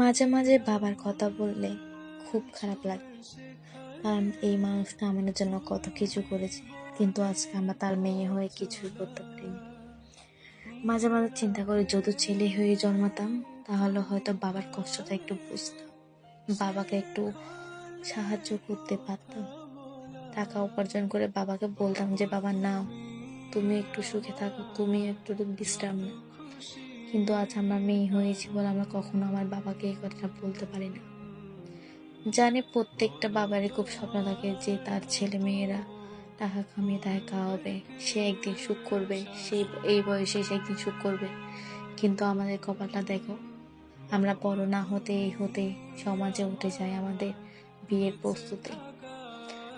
মাঝে মাঝে বাবার কথা বললে খুব খারাপ লাগে। কারণ এই মানুষটা আমাদের জন্য কত কিছু করেছে, কিন্তু আজকে আমরা তার মেয়ে হয়ে কিছুই করতে পারিনি। মাঝে মাঝে চিন্তা করি, যদি ছেলে হয়ে জন্মাতাম, তাহলে হয়তো বাবার কষ্টটা একটু বুঝতাম, বাবাকে একটু সাহায্য করতে পারতাম। টাকা উপার্জন করে বাবাকে বলতাম যে, বাবা না তুমি একটু সুখে থাকো, তুমি একটু ডিস্টার্ব নাও কিন্তু আজ আমরা মেয়ে হয়েছি বলে আমরা কখনো আমার বাবাকে এই কথাটা বলতে পারি না। জানি প্রত্যেকটা বাবারই খুব স্বপ্ন থাকে যে তার ছেলে মেয়েরা টাকা কামিয়ে তাকে খাওয়াবে। সে একদিন সুখ করবে, সেই, এই বয়সে সে একদিন সুখ করবে। কিন্তু আমাদের কপালটা দেখো, আমরা বড় না হতে এই হতে সমাজে উঠে যায় আমাদের বিয়ের প্রস্তুতি।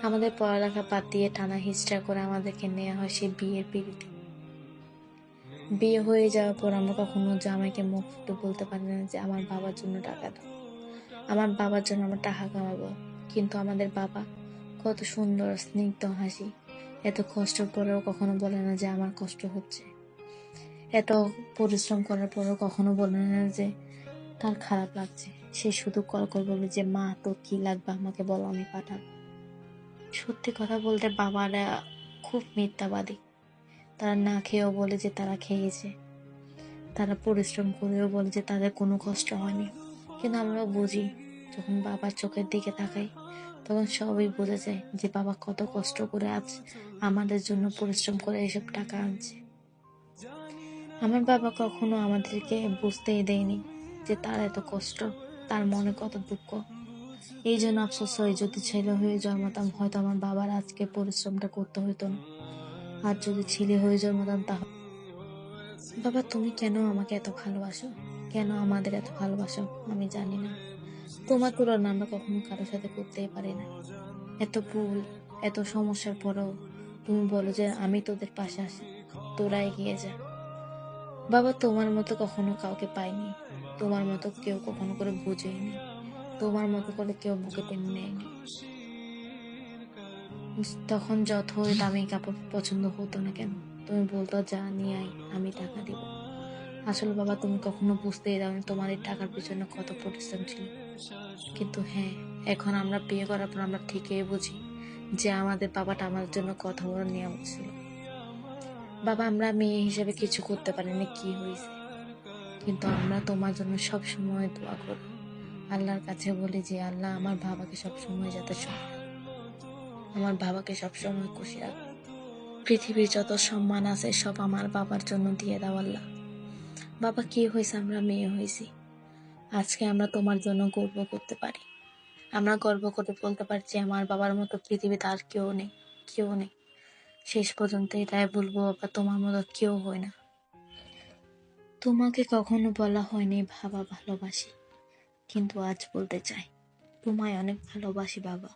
আমাদের পড়ালেখা বাদ দিয়ে টানা হিস্ট্রা করে আমাদেরকে নেওয়া হয় সেই বিয়ের পিড়িতে। বিয়ে হয়ে যাওয়ার পর আমরা কখনো জামাইকে মুখ ফুটে বলতে পারি না যে আমার বাবার জন্য টাকা দাও। আমার বাবার জন্য আমরা টাকা কামাবো। কিন্তু আমাদের বাবা কত সুন্দর, স্নিগ্ধ হাসি। এত কষ্ট পরেও কখনো বলে না যে আমার কষ্ট হচ্ছে। এত পরিশ্রম করার পরেও কখনো বলে না যে তার খারাপ লাগছে। সে শুধু কল করে বলে যে, মা তো কি লাগবে? আমাকে বলো, আমি পাঠাবো। সত্যি কথা বলতে বাবারা খুব মিথ্যাবাদী। তারা না খেয়েও বলে যে তারা খেয়েছে। তারা পরিশ্রম করেও বলে যে তাদের কোনো কষ্ট হয়নি। কিন্তু আমরা বুঝি, যখন বাবার চোখের দিকে তাকাই, তখন সবই বোঝা যায় যে বাবা কত কষ্ট করে আজ আমাদের জন্য পরিশ্রম করে এসব টাকা আনছে। আমার বাবা কখনো আমাদেরকে বুঝতেই দেয়নি যে তার এত কষ্ট, তার মনে কত দুঃখ। এই জন্য আফসোস হয়, যদি ছেলে হয়ে জন্মাতাম, হয়তো আমার বাবার আজকে পরিশ্রমটা করতে হতো না। আর যদি ছেলে হয়ে জন্মাতাম তাহলে বাবা, তুমি কেন আমাকে এত ভালোবাসো? কেন আমাদের এত ভালোবাসো? আমি জানি না। তোমার তুলনা আমরা কখনো কারোর সাথে করতেই পারি না। এত ভুল, এত সমস্যার পরেও তুমি বলো যে আমি তোদের পাশে আসি তোরা এগিয়ে যা। বাবা, তোমার মতো কখনো কাউকে পাইনি। তোমার মতো কেউ কখনো করে বুঝেইনি। তোমার মতো করে কেউ বুকে টেনে নেয়নি। তখন যতই দামি কাপড় পছন্দ হতো না কেন? তুমি বলতো, যা, নিয়ে আই আমি টাকা দিব। আসলে বাবা, তুমি কখনো বুঝতেই দাওনি তোমার এই টাকার পিছনে কত পরিশ্রম ছিল। কিন্তু হ্যাঁ এখন আমরা বিয়ে করার পর আমরা ঠিকই বুঝি যে আমাদের বাবাটা আমাদের জন্য কত বড় নিয়ম ছিল। বাবা, আমরা মেয়ে হিসেবে কিছু করতে পারিনি, কি হয়েছে? কিন্তু আমরা তোমার জন্য সব সময় দোয়া করি। আল্লাহর কাছে বলি যে, আল্লাহ আমার বাবাকে সব সময় যাতে রাখো। আমার বাবাকে সব সময় খুশি রাখো পৃথিবীর যত সম্মান আছে, সব আমার বাবার জন্য দিয়ে দাও আল্লাহ। বাবা, কি হয়েছে? আমরা মেয়ে হয়েছি। আজকে আমরা তোমার জন্য গর্ব করতে পারি। আমরা গর্ব করে বলতে পারি যে আমার বাবার মতো পৃথিবীতে আর কেউ নেই কেউ নেই। শেষ পর্যন্ত এটাই বলব, বাবা, তোমার মতো কেউ হয় না। তোমাকে কখনো বলা হয়নি বাবা ভালোবাসি। কিন্তু আজ বলতে চাই, তোমায় অনেক ভালোবাসি, বাবা।